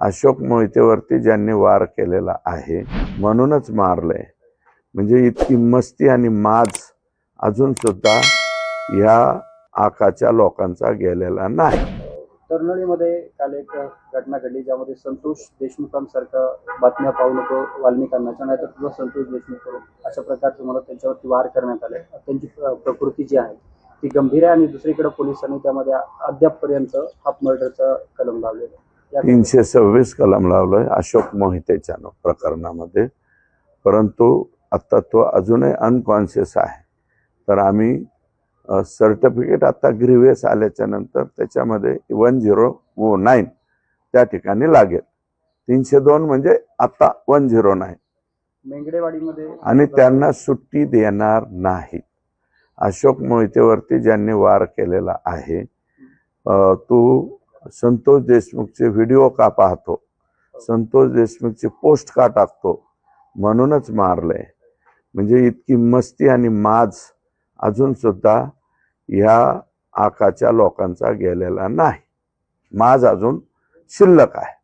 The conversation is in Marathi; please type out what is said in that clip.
अशोक मोहितेवरती ज्यांनी वार केलेला आहे म्हणूनच मारलंय. म्हणजे इतकी मस्ती आणि माज अजून सुद्धा ह्या आकाच्या लोकांचा गेलेला नाही. तरुणीमध्ये काल एक घटना घडली ज्यामध्ये संतोष देशमुखांसारखं बातम्या पाहू नको वाल्मिकांना नाहीतर तुझा संतोष देशमुख अशा प्रकारचे मला त्यांच्यावरती वार करण्यात आले. त्यांची प्र- प्रकृती जी आहे ती गंभीर आहे आणि दुसरीकडे पोलिसांनी त्यामध्ये अद्यापपर्यंत हाफ मर्डरचा कलम लावलेला आहे. तीनशे सव्वीस कलम लावलोय अशोक मोहितेच्या प्रकरणामध्ये. परंतु आता तो अजूनही अनकॉन्शियस आहे. तर आम्ही सर्टिफिकेट आता ग्रीवियस आल्याच्यानंतर त्याच्यामध्ये वन झिरो नाईन त्या ठिकाणी लागेल. तीनशे दोन म्हणजे आता वन झिरो नाईन. मेंगडेवाडीमध्ये आणि त्यांना सुट्टी देणार नाही. अशोक मोहितेवरती ज्यांनी वार केलेला आहे तू संतोष देशमुखचे व्हिडिओ का पाहतो? संतोष देशमुखचे पोस्ट का टाकतो? म्हणूनच मारलंय. म्हणजे इतकी मस्ती आणि माज अजून सुद्धा ह्या आकाच्या लोकांचा गेलेला नाही. माज अजून शिल्लक आहे.